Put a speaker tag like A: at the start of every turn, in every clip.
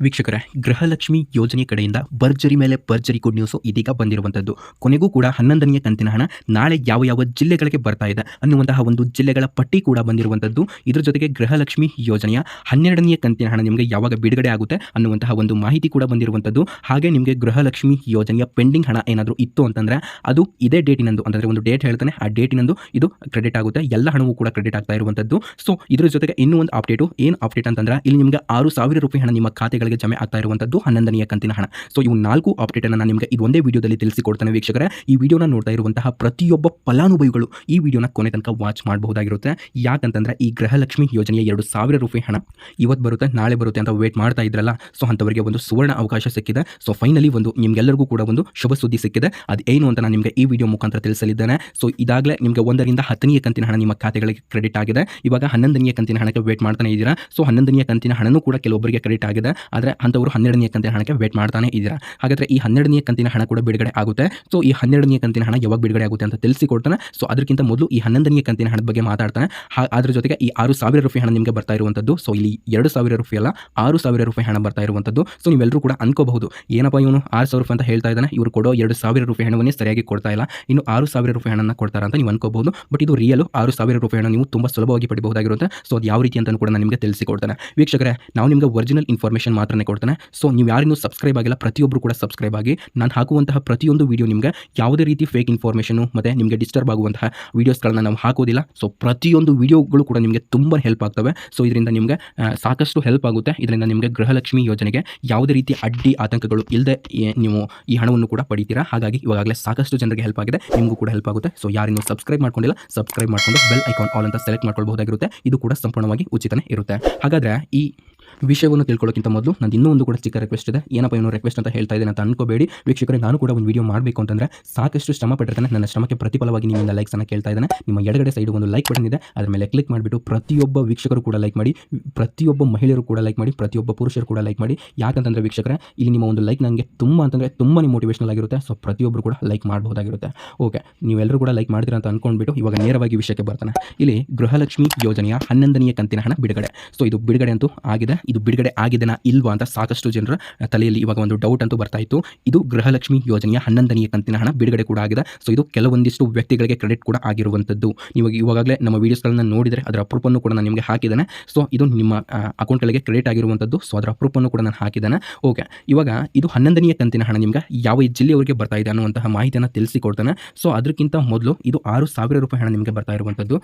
A: ವೀಕ್ಷಕರೇ, ಗೃಹಲಕ್ಷ್ಮಿ ಯೋಜನೆ ಕಡೆಯಿಂದ ಭರ್ಜರಿ ಮೇಲೆ ಭರ್ಜರಿ ಗುಡ್ ನ್ಯೂಸು ಇದೀಗ ಬಂದಿರುವಂಥದ್ದು ಕೊನೆಗೂ ಕೂಡ ಹನ್ನೊಂದನೆಯ ಕಂತಿನ ಹಣ ನಾಳೆ ಯಾವ ಯಾವ ಜಿಲ್ಲೆಗಳಿಗೆ ಬರ್ತಾ ಇದೆ ಅನ್ನುವಂತಹ ಒಂದು ಜಿಲ್ಲೆಗಳ ಪಟ್ಟಿ ಕೂಡ ಬಂದಿರುವಂಥದ್ದು ಇದ್ರ ಜೊತೆಗೆ ಗೃಹಲಕ್ಷ್ಮಿ ಯೋಜನೆಯ ಹನ್ನೆರಡನೆಯ ಕಂತಿನ ಹಣ ನಿಮಗೆ ಯಾವಾಗ ಬಿಡುಗಡೆ ಆಗುತ್ತೆ ಅನ್ನುವಂತಹ ಒಂದು ಮಾಹಿತಿ ಕೂಡ ಬಂದಿರುವಂಥದ್ದು ಹಾಗೆ ನಿಮಗೆ ಗೃಹಲಕ್ಷ್ಮಿ ಯೋಜನೆಯ ಪೆಂಡಿಂಗ್ ಹಣ ಏನಾದರೂ ಇತ್ತು ಅಂತಂದರೆ ಅದು ಇದೇ ಡೇಟಿನಂದು, ಅಂತಂದರೆ ಒಂದು ಡೇಟ್ ಹೇಳ್ತಾನೆ, ಆ ಡೇಟಿನಂದು ಇದು ಕ್ರೆಡಿಟ್ ಆಗುತ್ತೆ, ಎಲ್ಲ ಹಣವೂ ಕೂಡ ಕ್ರೆಡಿಟ್ ಆಗ್ತಾ ಇರುವಂಥದ್ದು ಸೊ ಇದ್ರ ಜೊತೆಗೆ ಇನ್ನೂ ಒಂದು ಅಪ್ಡೇಟು ಏನು ಅಪ್ಡೇಟ್ ಅಂತಂದ್ರೆ, ಇಲ್ಲಿ ನಿಮಗೆ ಆರು ಸಾವಿರ ರೂಪಾಯಿ ಹಣ ನಿಮ್ಮ ಖಾತೆಗಳಿಗೆ ಜಮೆ ಆಗ್ತಾ ಇರುವಂಥದ್ದು ಹನ್ನೊಂದನೆಯ ಕಂತಿನ ಹಣ. ಸೊ ಇವು ನಾಲ್ಕು ಅಪ್ಡೇಟ್ ಅನ್ನು ನಾನು ನಿಮಗೆ ಇದೊಂದೇ ವಿಡಿಯೋದಲ್ಲಿ ತಿಳಿಸಿಕೊಡ್ತಾನೆ ವೀಕ್ಷಕರ. ಈ ವಿಡಿಯೋನ ನೋಡ್ತಾ ಇರುವಂತಹ ಪ್ರತಿಯೊಬ್ಬ ಫಲಾನುಭವಿಗಳು ಈ ವಿಡಿಯೋನ ಕೊನೆ ತನಕ ವಾಚ್ ಮಾಡಬಹುದಾಗಿರುತ್ತೆ. ಯಾಕಂತಂದ್ರೆ ಈ ಗೃಹಲಕ್ಷ್ಮಿ ಯೋಜನೆಯ ಎರಡು ಸಾವಿರ ರೂಪಾಯಿ ಹಣ ಇವತ್ತು ಬರುತ್ತೆ, ನಾಳೆ ಬರುತ್ತೆ ಅಂತ ವೇಟ್ ಮಾಡ್ತಾ ಇದ್ರಲ್ಲ. ಸೊ ಅಂಥವರಿಗೆ ಒಂದು ಸುವರ್ಣ ಅವಕಾಶ ಸಿಕ್ಕಿದೆ. ಸೊ ಫೈನಲಿ ಒಂದು ನಿಮ್ಗೆಲ್ಲರಿಗೂ ಕೂಡ ಒಂದು ಶುಭ ಸುದ್ದಿ ಸಿಕ್ಕಿದೆ. ಅದು ಏನು ಅಂತ ನಾನು ನಿಮಗೆ ಈ ವಿಡಿಯೋ ಮುಖಾಂತರ ತಿಳಿಸಲಿದ್ದೇನೆ. ಸೊ ಇದಾಗಲೇ ನಿಮಗೆ ಒಂದರಿಂದ ಹತ್ತನೆಯ ಕಂತಿನ ಹಣ ನಿಮ್ಮ ಖಾತೆಗಳಿಗೆ ಕ್ರೆಡಿಟ್ ಆಗಿದೆ. ಇವಾಗ ಹನ್ನೊಂದನೆಯ ಕಂತಿನ ಹಣಕ್ಕೆ ವೇಟ್ ಮಾಡ್ತಾನೆ ಇದ್ದೀರಾ. ಸೊ ಹನ್ನೊಂದನೆಯ ಕಂತಿನ ಹಣನೂ ಕೂಡ ಕೆಲವೊಬ್ಬರಿಗೆ ಕ್ರೆಡಿಟ್ ಆಗಿದೆ. ಆದರೆ ಅಂಥವರು ಹನ್ನೆರಡನೇ ಕಂತಿನ ಹಣಕ್ಕೆ ವೇಟ್ ಮಾಡ್ತಾನೆ ಇದ್ದೀರಾ? ಹಾಗಾದರೆ ಈ ಹನ್ನೆರಡನೇ ಕಂತಿನ ಹಣ ಕೂಡ ಬಿಡುಗಡೆ ಆಗುತ್ತೆ. ಸೊ ಈ ಹನ್ನೆರಡನೇ ಕಂತಿನ ಹಣ ಯಾವಾಗ ಬಿಡುಗಡೆ ಆಗುತ್ತೆ ಅಂತ ತಿಳಿಸಿಕೊಡ್ತಾನೆ. ಸೊ ಅದಕ್ಕಿಂತ ಮೊದಲು ಈ ಹನ್ನೊಂದನೇ ಕಂತಿನ ಹಣದ ಬಗ್ಗೆ ಮಾತಾಡ್ತಾನೆ. ಅದರ ಜೊತೆಗೆ ಈ ಆರು ಸಾವಿರ ರೂಪಾಯಿ ಹಣ ನಿಮಗೆ ಬರ್ತಾ ಇರುವಂಥದ್ದು. ಸೊ ಇಲ್ಲಿ ಎರಡು ಸಾವಿರ ರೂಪಾಯಿ ಅಲ್ಲ, ಆರು ಸಾವಿರ ರೂಪಾಯಿ ಹಣ ಬರ್ತಾ ಇರುವಂಥದ್ದು. ಸೊ ನೀವೆಲ್ಲರೂ ಕೂಡ ಅನ್ಕೋಬಹುದು. ಏನಪ್ಪ ಇವನು ಆರು ಸಾವಿರ ರೂಪಾಯಿ ಅಂತ ಹೇಳ್ತಾ ಇದ್ದಾನೆ. ಇವರು ಕೊಡೋ ಎರಡು ಸಾವಿರ ರೂಪಾಯಿ ಹಣವನ್ನೇ ಸರಿಯಾಗಿ ಕೊಡ್ತಾ ಇಲ್ಲ. ಇನ್ನು ಆರು ಸಾವಿರ ರೂಪಾಯಿ ಹಣನ ಕೊಡ್ತಾರ ಅಂತ ನೀವು ಅನ್ಕೋಬಹುದು. ಬಟ್ ಇದು ರಿಯಲ್ ಆರು ಸಾವಿರ ರೂಪಾಯಿ ಹಣ ನೀವು ತುಂಬ ಸುಲಭವಾಗಿ ಪಡಿಬಹುದಾಗಿರುತ್ತೆ. ಸೊ ಅದು ಯಾವ ರೀತಿ ಅಂತ ಕೂಡ ನಾನು ನಿಮಗೆ ತಿಳಿಸಿಕೊಡ್ತಾನೆ. ವೀಕ್ಷಕರೇ, ನಾವು ನಿಮಗೆ ಒರಿಜಿನಲ್ ಇನ್ಫಾರ್ಮೇಷನ್ ಮಾತ್ರನೇ ಕೊಡ್ತಾನೆ. ಸೊ ನೀವು ಯಾರಿನ್ನೂ ಸಬ್ಸ್ಕ್ರೈಬ್ ಆಗಿಲ್ಲ ಪ್ರತಿಯೊಬ್ಬರು ಕೂಡ ಸಬ್ಸ್ಕ್ರೈಬ್ ಆಗಿ, ನಾನು ಹಾಕುವಂತಹ ಪ್ರತಿಯೊಂದು ವೀಡಿಯೋ ನಿಮಗೆ ಯಾವುದೇ ರೀತಿ ಫೇಕ್ ಇನ್ಫಾರ್ಮೇಷನು ಮತ್ತು ನಿಮಗೆ ಡಿಸ್ಟರ್ಬ್ ಆಗುವಂತಹ ವೀಡಿಯೋಸ್ಗಳನ್ನ ನಾವು ಹಾಕೋದಿಲ್ಲ. ಸೊ ಪ್ರತಿಯೊಂದು ವಿಡಿಯೋಗಳು ಕೂಡ ನಿಮಗೆ ತುಂಬ ಹೆಲ್ಪ್ ಆಗ್ತವೆ. ಸೊ ಇದರಿಂದ ನಿಮಗೆ ಸಾಕಷ್ಟು ಹೆಲ್ಪ್ ಆಗುತ್ತೆ. ಇದರಿಂದ ನಿಮಗೆ ಗೃಹಲಕ್ಷ್ಮಿ ಯೋಜನೆಗೆ ಯಾವುದೇ ರೀತಿ ಅಡ್ಡಿ ಆತಂಕಗಳು ಇಲ್ಲದೆ ನೀವು ಈ ಹಣವನ್ನು ಕೂಡ ಪಡಿತೀರಾ? ಹಾಗಾಗಿ ಇವಾಗಲೇ ಸಾಕಷ್ಟು ಜನರಿಗೆ ಹೆಲ್ಪ್ ಆಗಿದೆ. ನಿಮಗೂ ಕೂಡ ಹೆಲ್ಪ್ ಆಗುತ್ತೆ. ಸೊ ಯಾರಿಗೂ ಸಬ್ಸ್ಕ್ರೈಬ್ ಮಾಡ್ಕೊಂಡಿಲ್ಲ ಸಬ್ಸ್ಕ್ರೈಬ್ ಮಾಡ್ಕೊಂಡು ಬೆಲ್ ಐಕಾನ್ ಆಲ್ ಅಂತ ಸೆಲೆಕ್ಟ್ ಮಾಡ್ಕೊಳ್ಬಹುದಾಗಿರುತ್ತೆ. ಇದು ಕೂಡ ಸಂಪೂರ್ಣವಾಗಿ ಉಚಿತನೇ ಇರುತ್ತೆ. ಹಾಗಾದರೆ ಈ ವಿಷಯವನ್ನು ತಿಳ್ಕೊಳ್ಳೋಕ್ಕಿಂತ ಮೊದಲು ನಂದು ಇನ್ನೂ ಒಂದು ಕೂಡ ಚಿಕ್ಕ ರಿಕ್ವೆಸ್ಟ್ ಇದೆ. ಏನಪ್ಪ ಇವನು ರಿಕ್ವೆಸ್ಟ್ ಅಂತ ಹೇಳ್ತಾ ಇದ್ದೇನೆ ಅಂತ ಅನ್ಕೋಬೇಡಿ. ವೀಕ್ಷಕರೇ, ನಾನು ಕೂಡ ಒಂದು ವಿಡಿಯೋ ಮಾಡಬೇಕು ಅಂತಂದರೆ ಸಾಕಷ್ಟು ಶ್ರಮ ಪಟ್ಟಿರ್ತಾನೆ. ನನ್ನ ಶ್ರಮಕ್ಕೆ ಪ್ರತಿಫಲವಾಗಿ ನಿಮ್ಮಿಂದ ಲೈಕ್ಸನ್ನು ಕೇಳ್ತಾ ಇದ್ದಾನೆ. ನಿಮ್ಮ ಎಡಗಡೆ ಸೈಡ್ ಒಂದು ಲೈಕ್ ಬಟನ್ ಇದೆ. ಅದರ ಮೇಲೆ ಕ್ಲಿಕ್ ಮಾಡಿಬಿಟ್ಟು ಪ್ರತಿಯೊಬ್ಬ ವೀಕ್ಷಕರು ಕೂಡ ಲೈಕ್ ಮಾಡಿ, ಪ್ರತಿಯೊಬ್ಬ ಮಹಿಳೆಯರು ಕೂಡ ಲೈಕ್ ಮಾಡಿ, ಪ್ರತಿಯೊಬ್ಬ ಪುರುಷರು ಕೂಡ ಲೈಕ್ ಮಾಡಿ. ಯಾಕಂತಂದರೆ ವೀಕ್ಷಕರೇ, ಇಲ್ಲಿ ನಿಮ್ಮ ಒಂದು ಲೈಕ್ ನನಗೆ ತುಂಬ ಅಂತಂದರೆ ತುಂಬಾ ಮೋಟಿವೇಶನಲ್ ಆಗಿರುತ್ತೆ. ಸೊ ಪ್ರತಿಯೊಬ್ಬರು ಕೂಡ ಲೈಕ್ ಮಾಡಬಹುದಾಗಿರುತ್ತೆ. ಓಕೆ ನೀವೆಲ್ಲರೂ ಕೂಡ ಲೈಕ್ ಮಾಡ್ತೀರಾ ಅಂತ ಅನ್ಕೊಂಡ್ಬಿಟ್ಟು ಇವಾಗ ನೇರವಾಗಿ ವಿಷಯಕ್ಕೆ ಬರ್ತಾನೆ. ಇಲ್ಲಿ ಗೃಹಲಕ್ಷ್ಮಿ ಯೋಜನೆಯ ಹನ್ನೊಂದನೆಯ ಕಂತಿನ ಹಣ ಬಿಡುಗಡೆ. ಸೊ ಇದು ಬಿಡುಗಡೆ ಅಂತೂ ಆಗಿದೆ. ಇದು ಬಿಡುಗಡೆ ಆಗಿದೆನಾ ಇಲ್ವಾ ಅಂತ ಸಾಕಷ್ಟು ಜನರ ತಲೆಯಲ್ಲಿ ಇವಾಗ ಒಂದು ಡೌಟ್ ಅಂತೂ ಬರ್ತಾ ಇತ್ತು. ಇದು ಗೃಹಲಕ್ಷ್ಮಿ ಯೋಜನೆಯ ಹನ್ನೊಂದನೆಯ ಕಂತಿನ ಹಣ ಬಿಡುಗಡೆ ಕೂಡ ಆಗಿದೆ. ಸೊ ಇದು ಕೆಲವೊಂದಿಷ್ಟು ವ್ಯಕ್ತಿಗಳಿಗೆ ಕ್ರೆಡಿಟ್ ಕೂಡ ಆಗಿರುವಂಥದ್ದು. ನೀವು ಇವಾಗಲೇ ನಮ್ಮ ವೀಡಿಯೋಸ್ಗಳನ್ನು ನೋಡಿದರೆ ಅದರ ಅಪ್ರೂಪನ್ನು ಕೂಡ ನಾನು ನಿಮಗೆ ಹಾಕಿದ್ದೇನೆ. ಸೊ ಇದು ನಿಮ್ಮ ಅಕೌಂಟ್ಗಳಿಗೆ ಕ್ರೆಡಿಟ್ ಆಗಿರುವಂಥದ್ದು. ಸೊ ಅದರ ಅಪ್ರೂಪನ್ನು ಕೂಡ ನಾನು ಹಾಕಿದ್ದೇನೆ. ಓಕೆ ಇವಾಗ ಇದು ಹನ್ನೊಂದನೆಯ ಕಂತಿನ ಹಣ ನಿಮಗೆ ಯಾವ ಜಿಲ್ಲೆಯವರಿಗೆ ಬರ್ತಾ ಇದೆ ಅನ್ನುವಂತಹ ಮಾಹಿತಿಯನ್ನು ತಿಳಿಸಿಕೊಡ್ತಾನೆ. ಸೊ ಅದಕ್ಕಿಂತ ಮೊದಲು ಇದು ಆರು ಸಾವಿರ ರೂಪಾಯಿ ಹಣ ನಿಮಗೆ ಬರ್ತಾ ಇರುವಂಥದ್ದು.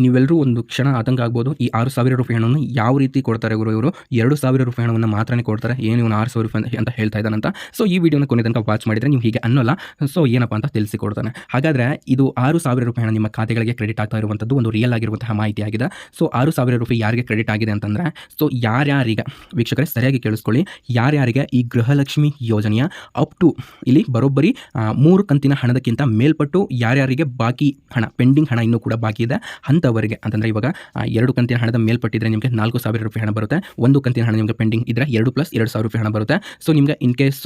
A: ನೀವೆಲ್ಲರೂ ಒಂದು ಕ್ಷಣ ಆತಂಕ ಆಗ್ಬೋದು. ಈ ಆರು ಸಾವಿರ ರೂಪಾಯಿ ಹಣವನ್ನು ಯಾವ ರೀತಿ ಕೊಡ್ತಾರೆ ಗುರು ಇವರು? ಎರಡು ಸಾವಿರ ರೂಪಾಯಿ ಹಣವನ್ನು ಮಾತ್ರನೇ ಕೊಡ್ತಾರೆ. ಏನು ಇವನು ಆರು ಸಾವಿರ ರೂಪಾಯಿ ಅಂತ- ಹೇಳ್ತಾ ಇದ್ದಾನಂತ ಸೊ ಈ ವಿಡಿಯೋನ ಕೊನೆ ತನಕ ವಾಚ್ ಮಾಡಿದರೆ ನೀವು ಹೀಗೆ ಅನ್ನೋಲ್ಲ. ಸೊ ಏನಪ್ಪ ಅಂತ ತಿಳಿಸಿಕೊಡ್ತಾನೆ. ಹಾಗಾದರೆ ಇದು ಆರು ಸಾವಿರ ರೂಪಾಯಿ ಹಣ ನಿಮ್ಮ ಖಾತೆಗಳಿಗೆ ಕ್ರೆಡಿಟ್ ಆಗ್ತಾ ಇರುವಂಥದ್ದು ಒಂದು ರಿಯಲ್ ಆಗಿರುವಂತಹ ಮಾಹಿತಿ ಆಗಿದೆ. ಸೊ ಆರು ಸಾವಿರ ರೂಪಾಯಿ ಯಾರಿಗೆ ಕ್ರೆಡಿಟ್ ಆಗಿದೆ ಅಂತಂದರೆ ಸೊ ಯಾರ್ಯಾರಿಗೆ? ವೀಕ್ಷಕರೇ, ಸರಿಯಾಗಿ ಕೇಳಿಸ್ಕೊಳ್ಳಿ. ಯಾರ್ಯಾರಿಗೆ ಈ ಗೃಹಲಕ್ಷ್ಮಿ ಯೋಜನೆಯ ಅಪ್ ಟು ಇಲ್ಲಿ ಬರೋಬ್ಬರಿ ಮೂರು ಕಂತಿನ ಹಣದಕ್ಕಿಂತ ಮೇಲ್ಪಟ್ಟು ಯಾರ್ಯಾರಿಗೆ ಬಾಕಿ ಹಣ ಪೆಂಡಿಂಗ್ ಹಣ ಇನ್ನೂ ಕೂಡ ಬಾಕಿ ಇದೆ. ಅಂಥವರಿಗೆ ಅಂತಂದರೆ ಇವಾಗ ಎರಡು ಕಂತಿನ ಹಣದ ಮೇಲ್ಪಟ್ಟಿದ್ರೆ ನಿಮಗೆ ನಾಲ್ಕು ಸಾವಿರ ರೂಪಾಯಿ ಹಣ ಬರುತ್ತೆ. ಒಂದು ಕಂತಿನ ಹಣ ನಿಮಗೆ ಪೆಂಡಿಂಗ್ ಇದ್ದರೆ ಎರಡು ಪ್ಲಸ್ ಎರಡು ಸಾವಿರ ರೂಪಾಯಿ ಹಣ ಬರುತ್ತೆ. ಸೊ ನಿಮಗೆ ಇನ್ ಕೇಸ್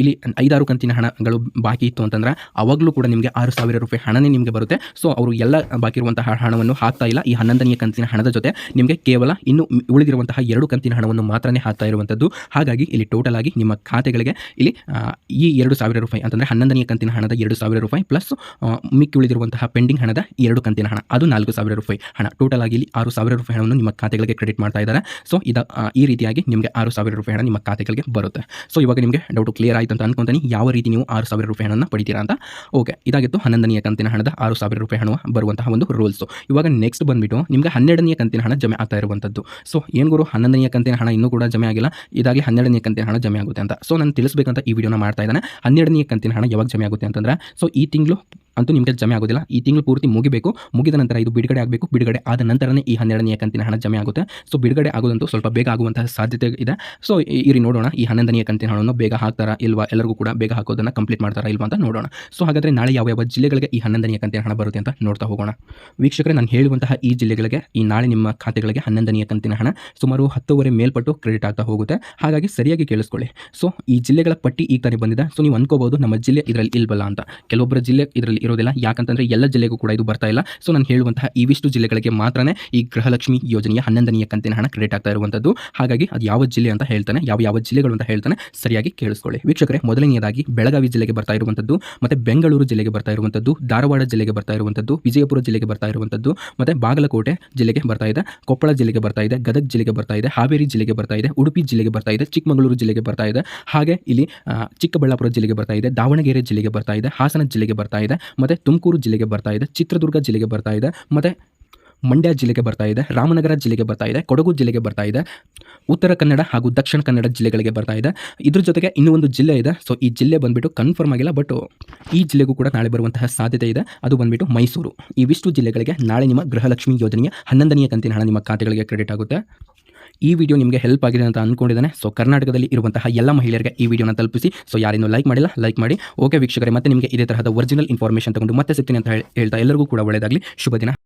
A: ಇಲ್ಲಿ ಐದಾರು ಕಂತಿನ ಹಣಗಳು ಬಾಕಿ ಇತ್ತು ಅಂತಂದರೆ ಅವಾಗಲೂ ಕೂಡ ನಿಮಗೆ ಆರು ಸಾವಿರ ರೂಪಾಯಿ ಹಣನೇ ನಿಮಗೆ ಬರುತ್ತೆ. ಸೊ ಅವರು ಎಲ್ಲ ಬಾಕಿ ಇರುವಂತಹ ಹಣವನ್ನು ಹಾಕ್ತಾ ಇಲ್ಲ. ಈ ಹನ್ನೊಂದನೆಯ ಕಂತಿನ ಹಣದ ಜೊತೆ ನಿಮಗೆ ಕೇವಲ ಇನ್ನು ಉಳಿದಿರುವಂತಹ ಎರಡು ಕಂತಿನ ಹಣವನ್ನು ಮಾತ್ರನೇ ಹಾಕ್ತಾ ಇರುವಂಥದ್ದು. ಹಾಗಾಗಿ ಇಲ್ಲಿ ಟೋಟಲ್ ಆಗಿ ನಿಮ್ಮ ಖಾತೆಗಳಿಗೆ ಇಲ್ಲಿ ಈ ಎರಡು ಸಾವಿರ ರೂಪಾಯಿ ಅಂತಂದರೆ ಹನ್ನೊಂದನೆಯ ಕಂತಿನ ಹಣದ ಎರಡು ಸಾವಿರ ರೂಪಾಯಿ ಪ್ಲಸ್ ಮಿಕ್ಕಿ ಉಳಿದಿರುವಂತಹ ಪೆಂಡಿಂಗ್ ಹಣದ ಎರಡು ಕಂತಿನ ಹಣ. ಅದು ನಾಲ್ಕು ಸಾವಿರ ರೂಪಾಯಿ ಹಣ. ಟೋಟಲ್ ಆಗಿ ಇಲ್ಲಿ ಆರು ಸಾವಿರ ರೂಪಾಯಿ ಹಣವನ್ನು ನಿಮ್ಮ ಖಾತೆಗಳಿಗೆ ಕ್ರೆಡಿಟ್ ಮಾಡ್ತಾ ಇದ್ದಾರೆ. ಸೊ ಇದು ಈ ರೀತಿಯಾಗಿ ನಿಮಗೆ ಆರು ಸಾವಿರ ರೂಪಾಯಿ ಹಣ ನಿಮ್ಮ ಖಾತೆಗಳಿಗೆ ಬರುತ್ತೆ. ಸೊ ಇವಾಗ ನಿಮಗೆ ಡೌಟ್ ಕ್ಲಿಯರ್ ಆಯಿತು ಅಂತ ಅನ್ಕೊಂತೀನಿ. ಯಾವ ರೀತಿ ನೀವು ಆರು ಸಾವಿರ ರೂಪಾಯಿ ಹಣವನ್ನು ಪಡಿತೀರಾ ಅಂತ. ಓಕೆ ಇದಾಗಿತ್ತು ಹನ್ನೊಂದನೆಯ ಕಂತಿನ ಹಣದ ಆರು ಸಾವಿರ ರೂಪಾಯಿ ಹಣ ಬರುವಂತಹ ಒಂದು ರೂಲ್ಸು ಇವಾಗ ನೆಕ್ಸ್ಟ್ ಬಂದ್ಬಿಟ್ಟು ನಿಮಗೆ ಹನ್ನೆರಡನೆಯ ಕಂತಿನ ಹಣ ಜಮೆ ಆಗ್ತಾ ಇರುವಂಥದ್ದು ಸೊ ಏನು ಗುರು? ಹನ್ನೊಂದನೆಯ ಕಂತಿನ ಹಣ ಇನ್ನೂ ಕೂಡ ಜಮೆ ಆಗಿಲ್ಲ. ಇದಾಗಿ ಹನ್ನೆರಡನೆಯ ಕಂತಿನ ಹಣ ಜಮೆ ಆಗುತ್ತೆ ಅಂತ. ಸೊ ನಾನು ತಿಳಿಸ್ಬೇಕಂತ ಈ ವಿಡಿಯೋನ ಮಾಡ್ತಾ ಇದ್ದಾನೆ. ಹನ್ನೆರಡನೆಯ ಕಂತಿನ ಹಣ ಯಾವಾಗ ಜಮೆ ಆಗುತ್ತೆ ಅಂತಂದರೆ ಸೊ ಈ ತಿಂಗಳು ಅಂತೂ ನಿಮಗೆ ಜಮೆ ಆಗೋದಿಲ್ಲ. ಈ ತಿಂಗಳು ಪೂರ್ತಿ ಮುಗಿಬೇಕು. ಮುಗಿದ ನಂತರ ಇದು ಬಿಡುಗಡೆ ಆಗಬೇಕು. ಬಿಡುಗಡೆ ಆದ ನಂತರನೇ ಈ ಹನ್ನೆರಡನೇ ಕಂತಿನ ಹಣ ಜಮೆ ಆಗುತ್ತೆ. ಸೊ ಬಿಡುಗಡೆ ಆಗೋದಂತೂ ಸ್ವಲ್ಪ ಬೇಗ ಆಗುವಂತಹ ಸಾಧ್ಯತೆ ಇದೆ. ಸೊ ಇರಿ ನೋಡೋಣ. ಈ ಹನ್ನೊಂದನೆಯ ಕಂತಿನ ಹಣವನ್ನು ಬೇಗ ಹಾಕ್ತಾರಾ ಇಲ್ವಾ? ಎಲ್ಲರಿಗೂ ಕೂಡ ಬೇಗ ಹಾಕೋದನ್ನು ಕಂಪ್ಲೀಟ್ ಮಾಡ್ತಾರಾ ಇಲ್ವಾ ಅಂತ ನೋಡೋಣ. ಸೊ ಹಾಗಾದರೆ ನಾಳೆ ಯಾವ ಯಾವ ಜಿಲ್ಲೆಗಳಿಗೆ ಈ ಹನ್ನೊಂದನೆಯ ಕಂತಿನ ಹಣ ಬರುತ್ತೆ ಅಂತ ನೋಡ್ತಾ ಹೋಗೋಣ. ವೀಕ್ಷಕರೇ, ನಾನು ಹೇಳುವಂತಹ ಈ ಜಿಲ್ಲೆಗಳಿಗೆ, ಈ ನಾಳೆ ನಿಮ್ಮ ಖಾತೆಗಳಿಗೆ ಹನ್ನೊಂದನೆಯ ಕಂತಿನ ಹಣ ಸುಮಾರು ಹತ್ತುವರೆ ಮೇಲ್ಪಟ್ಟು ಕ್ರೆಡಿಟ್ ಆಗ್ತಾ ಹೋಗುತ್ತೆ. ಹಾಗಾಗಿ ಸರಿಯಾಗಿ ಕೇಳಿಸ್ಕೊಳ್ಳಿ. ಸೊ ಈ ಜಿಲ್ಲೆಗಳ ಪಟ್ಟಿ ಈಗ ತಾನೇ ಬಂದಿದೆ. ಸೊ ನೀವು ಅನ್ಕೋಬಹುದು ನಮ್ಮ ಜಿಲ್ಲೆ ಇದರಲ್ಲಿ ಇಲ್ವಲ್ಲ ಅಂತ. ಕೆಲವೊಬ್ಬರ ಜಿಲ್ಲೆ ಇದರಲ್ಲಿ ಇರೋದಿಲ್ಲ. ಯಾಕಂತಂದ್ರೆ ಎಲ್ಲ ಜಿಲ್ಲೆಗೂ ಕೂಡ ಇದು ಬರ್ತಾ ಇಲ್ಲ. ಸೊ ನಾನು ಹೇಳುವಂತಹ ಇವಿಷ್ಟು ಜಿಲ್ಲೆಗಳಿಗೆ ಮಾತ್ರನೇ ಈ ಗೃಹಲಕ್ಷ್ಮಿ ಯೋಜನೆಯ ಹನ್ನೊಂದನೆಯ ಕಂತಿನ ಹಣ ಕ್ರೆಡಿಟ್ ಆಗ್ತಾ ಇರುವಂಥದ್ದು ಹಾಗಾಗಿ ಅದು ಯಾವ ಜಿಲ್ಲೆ ಅಂತ ಹೇಳ್ತಾನೆ ಯಾವ ಯಾವ ಜಿಲ್ಲೆಗಳು ಅಂತ ಹೇಳ್ತಾನೆ ಸರಿಯಾಗಿ ಕೇಳಿಸ್ಕೊಳ್ಳಿ ವೀಕ್ಷಕರೇ ಮೊದಲನೆಯದಾಗಿ ಬೆಳಗಾವಿ ಜಿಲ್ಲೆಗೆ ಬರ್ತಾ ಇರುವಂಥದ್ದು ಮತ್ತೆ ಬೆಂಗಳೂರು ಜಿಲ್ಲೆಗೆ ಬರ್ತಾ ಇರುವಂಥದ್ದು ಧಾರವಾಡ ಜಿಲ್ಲೆಗೆ ಬರ್ತಾ ಇರುವಂಥದ್ದು ವಿಜಯಪುರ ಜಿಲ್ಲೆಗೆ ಬರ್ತಾ ಇರುವಂಥದ್ದು ಮತ್ತೆ ಬಾಗಲಕೋಟೆ ಜಿಲ್ಲೆಗೆ ಬರ್ತಾ ಇದೆ ಕೊಪ್ಪಳ ಜಿಲ್ಲೆಗೆ ಬರ್ತಾ ಇದೆ ಗದಗ ಜಿಲ್ಲೆಗೆ ಬರ್ತಾ ಇದೆ ಹಾವೇರಿ ಜಿಲ್ಲೆಗೆ ಬರ್ತಾ ಇದೆ ಉಡುಪಿ ಜಿಲ್ಲೆಗೆ ಬರ್ತಾ ಇದೆ ಚಿಕ್ಕಮಗಳೂರು ಜಿಲ್ಲೆಗೆ ಬರ್ತಾ ಇದೆ ಹಾಗೆ ಇಲ್ಲಿ ಚಿಕ್ಕಬಳ್ಳಾಪುರ ಜಿಲ್ಲೆಗೆ ಬರ್ತಾ ಇದೆ ದಾವಣಗೆರೆ ಜಿಲ್ಲೆಗೆ ಬರ್ತಾ ಇದೆ ಹಾಸನ ಜಿಲ್ಲೆಗೆ ಬರ್ತಾ ಇದೆ ಮತ್ತೆ ತುಮಕೂರು ಜಿಲ್ಲೆಗೆ ಬರ್ತಾ ಇದೆ ಚಿತ್ರದುರ್ಗ ಜಿಲ್ಲೆಗೆ ಬರ್ತಾ ಇದೆ ಮತ್ತೆ ಮಂಡ್ಯ ಜಿಲ್ಲೆಗೆ ಬರ್ತಾ ಇದೆ, ರಾಮನಗರ ಜಿಲ್ಲೆಗೆ ಬರ್ತಾ ಇದೆ, ಕೊಡಗು ಜಿಲ್ಲೆಗೆ ಬರ್ತಾ ಇದೆ, ಉತ್ತರ ಕನ್ನಡ ಹಾಗೂ ದಕ್ಷಿಣ ಕನ್ನಡ ಜಿಲ್ಲೆಗಳಿಗೆ ಬರ್ತಾ ಇದೆ. ಇದ್ರ ಜೊತೆಗೆ ಇನ್ನೂ ಒಂದು ಜಿಲ್ಲೆ ಇದೆ. ಸೊ ಈ ಜಿಲ್ಲೆ ಬಂದ್ಬಿಟ್ಟು ಕನ್ಫರ್ಮ್ ಆಗಿಲ್ಲ ಬಟ್ ಈ ಜಿಲ್ಲೆಗೂ ಕೂಡ ನಾಳೆ ಬರುವಂತಹ ಸಾಧ್ಯತೆ ಇದೆ. ಅದು ಬಂದ್ಬಿಟ್ಟು ಮೈಸೂರು. ಇವಿಷ್ಟು ಜಿಲ್ಲೆಗಳಿಗೆ ನಾಳೆ ನಿಮ್ಮ ಗೃಹಲಕ್ಷ್ಮಿ ಯೋಜನೆಯ ಹನ್ನೊಂದನೆಯ ಕಂತಿನ ಹಣ ನಿಮ್ಮ ಖಾತೆಗಳಿಗೆ ಕ್ರೆಡಿಟ್ ಆಗುತ್ತೆ. ಈ ವಿಡಿಯೋ ನಿಮಗೆ ಹೆಲ್ಪ್ ಆಗಿದೆ ಅಂತ ಅಂದ್ಕೊಂಡಿದ್ದಾನೆ ಸೊ ಕರ್ನಾಟಕದಲ್ಲಿ ಇರುವಂತಹ ಎಲ್ಲ ಮಹಿಳೆಯರಿಗೆ ಈ ವಿಡಿಯೋನ ತಲುಪಿಸಿ. ಸೊ ಯಾರೇನು ಲೈಕ್ ಮಾಡಿಲ್ಲ ಲೈಕ್ ಮಾಡಿ. ಓಕೆ ವೀಕ್ಷಕರೇ, ಮತ್ತೆ ನಿಮಗೆ ಇದೇ ತರಹದ ಒರಿಜಿನಲ್ ಇನ್ಫಾರ್ಮೇಷನ್ ತಗೊಂಡು ಮತ್ತೆ ಸಿಗ್ತೀನಿ ಅಂತ ಹೇಳ್ತಾ ಎಲ್ಲರಿಗೂ ಕೂಡ ಒಳ್ಳೆಯದಾಗಲಿ. ಶುಭ ದಿನ.